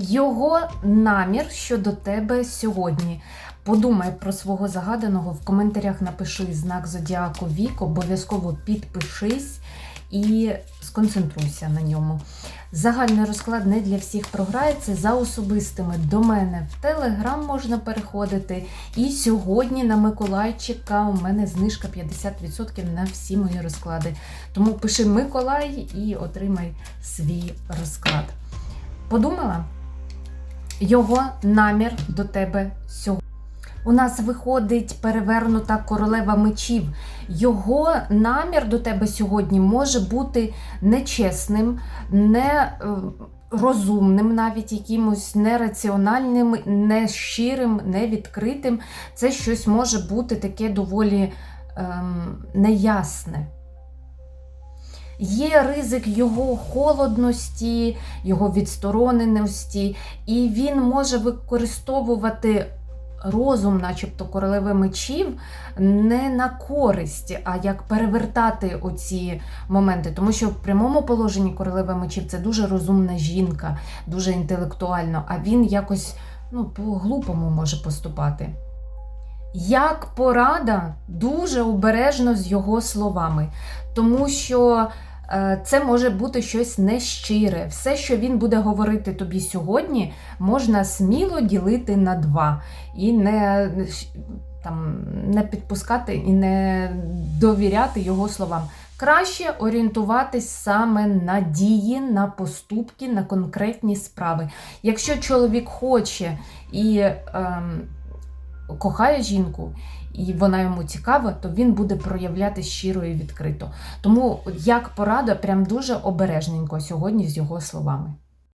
Його намір щодо тебе сьогодні. Подумай про свого загаданого, в коментарях напиши знак зодіаку вік, обов'язково підпишись і сконцентруйся на ньому. Загальний розклад не для всіх програється. За особистими до мене в Телеграм можна переходити. І сьогодні на Миколайчика у мене знижка 50% на всі мої розклади. Тому пиши Миколай і отримай свій розклад. Подумала? Його намір до тебе сьогодні. У нас виходить перевернута королева мечів. Його намір до тебе сьогодні може бути нечесним, не е, навіть якимось нераціональним, не щирим, не відкритим. Це щось може бути таке доволі ем, неясне. Є ризик його холодності, його відстороненості, і він може використовувати розум, начебто королеви мечів, не на користь, а як перевертати оці моменти. Тому що в прямому положенні королеви мечів це дуже розумна жінка, дуже інтелектуально, а він якось ну, по-глупому може поступати. Як порада, дуже обережно з його словами, тому що це може бути щось нещире. Все, що він буде говорити тобі сьогодні, можна сміло ділити на два і не, там, не підпускати і не довіряти його словам. Краще орієнтуватись саме на дії, на поступки, на конкретні справи. Якщо чоловік хоче і ем, кохає жінку, і вона йому цікава, то він буде проявляти щиро і відкрито. Тому як порада, прям дуже обережненько сьогодні з його словами.